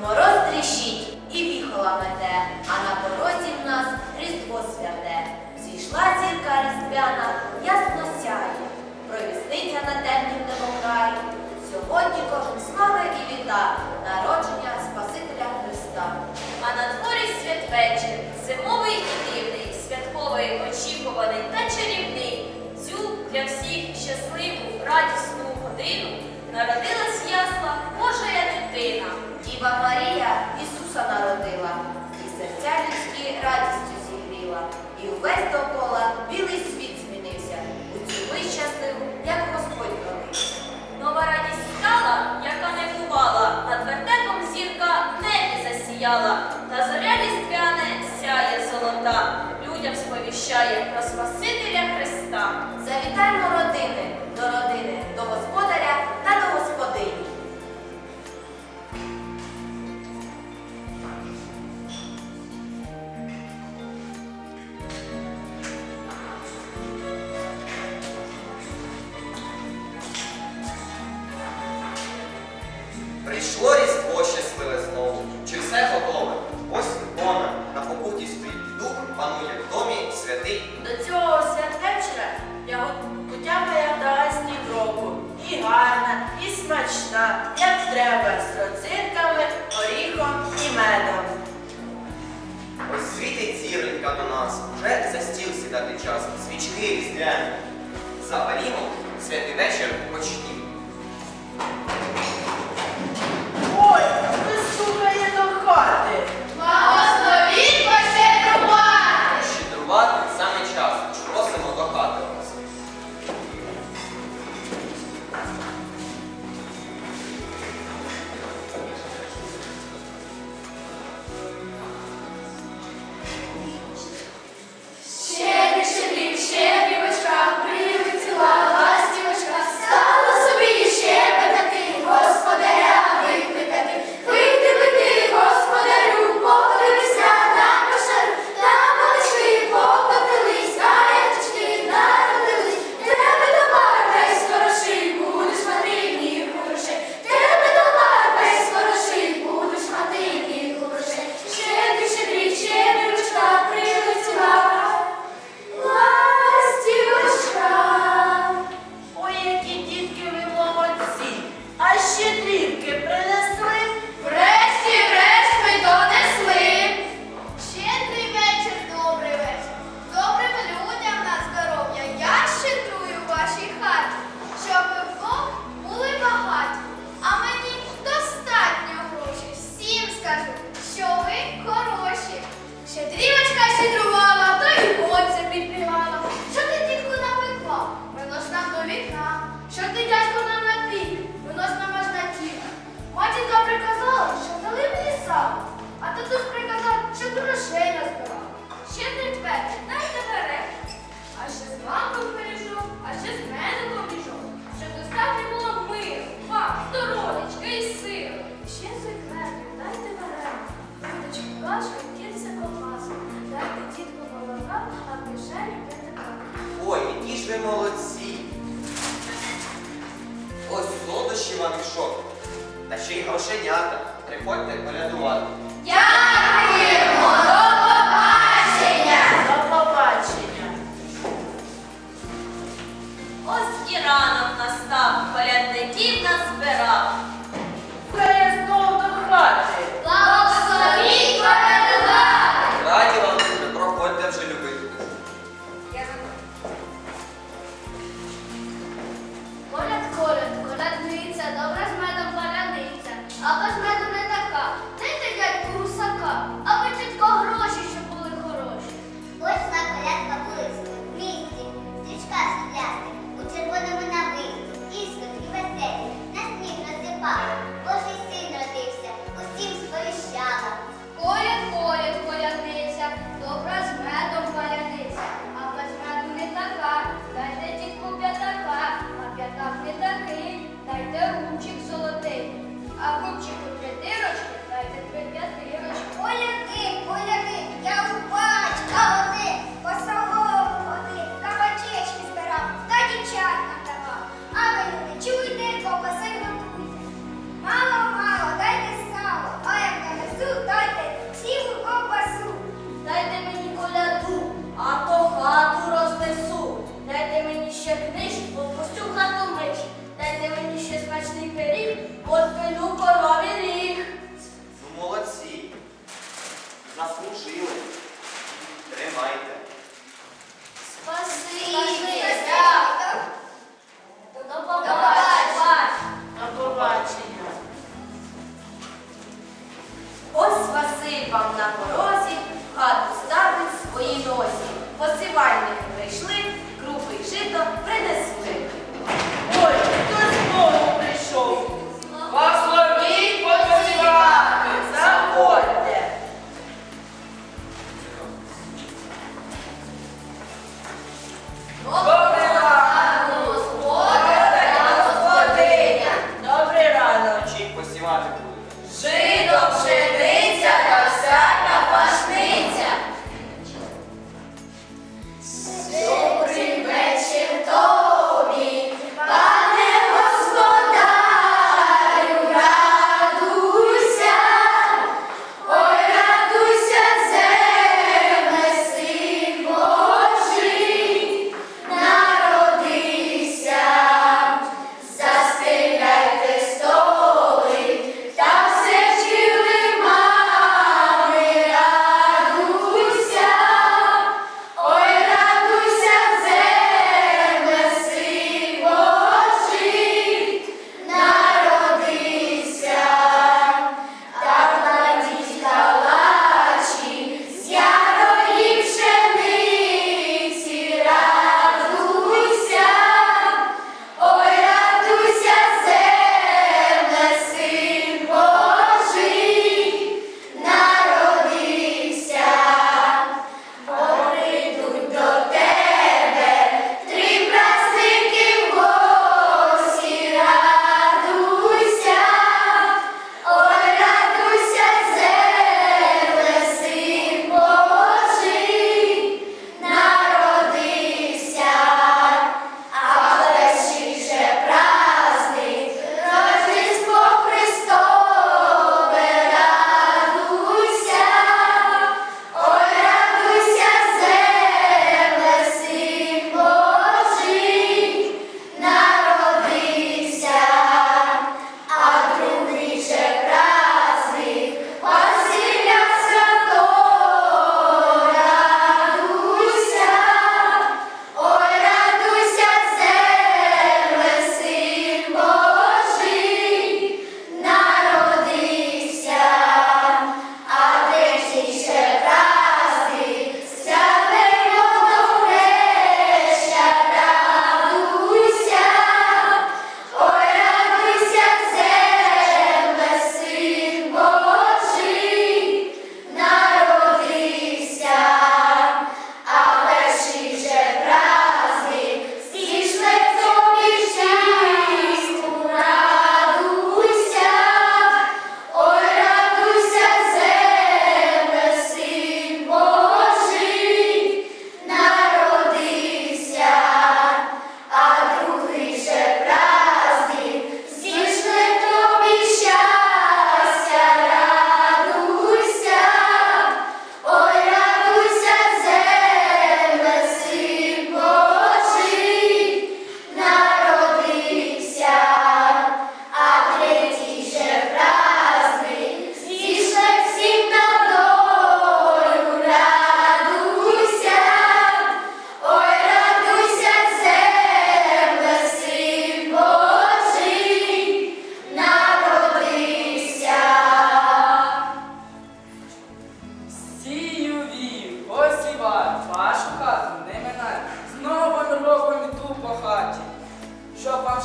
мороз тріщить і віхола мете, а на порозі в нас різдво святе. Зійшла зірка різдвяна, ясно сяє, провісниця на темнім демокраї. Сьогодні кожен славе і віта народження Спасителя Христа. А на дворі святвечір, зимовий і дивний, святковий, очікуваний та чарівний. Цю для всіх щасливу, радісну годину народила. Діва Марія Ісуса народила, і серця людські радістю зігріла, і увесь довкола білий світ змінився. У цю ми щасливу, як Господь родився. Нова радість стала, яка не бувала, над вертепом зірка небі засіяла, та зоря різдвяне сяє золота, людям сповіщає про Спасителя Христа. Завітаймо гарна, і смачна, як треба, з роцинками, оріхом і медом. Ось світить зіронька до нас, уже за стіл сідати час, свічки різдвяні. Запалімо, святий вечір почнімо. грошенята. Приходьте колядувати. Дякуємо! До побачення! До побачення! Ось і ранок настав, колядників назбирав.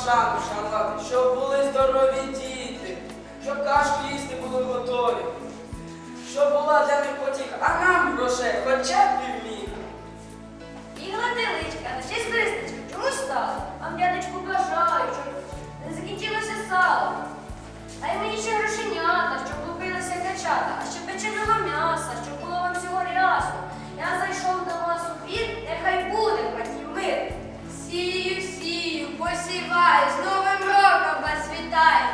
Шану шанувати, щоб були здорові діти, щоб кашки їсти були готові, щоб була для них потіха, а нам грошей хоча б півміг. Бігла теличка, на честь Христичка, чомусь стала. Вам, дядечку, бажаю, щоб не закінчилося сало. А й мені ще співаю, з роком вас вітаю.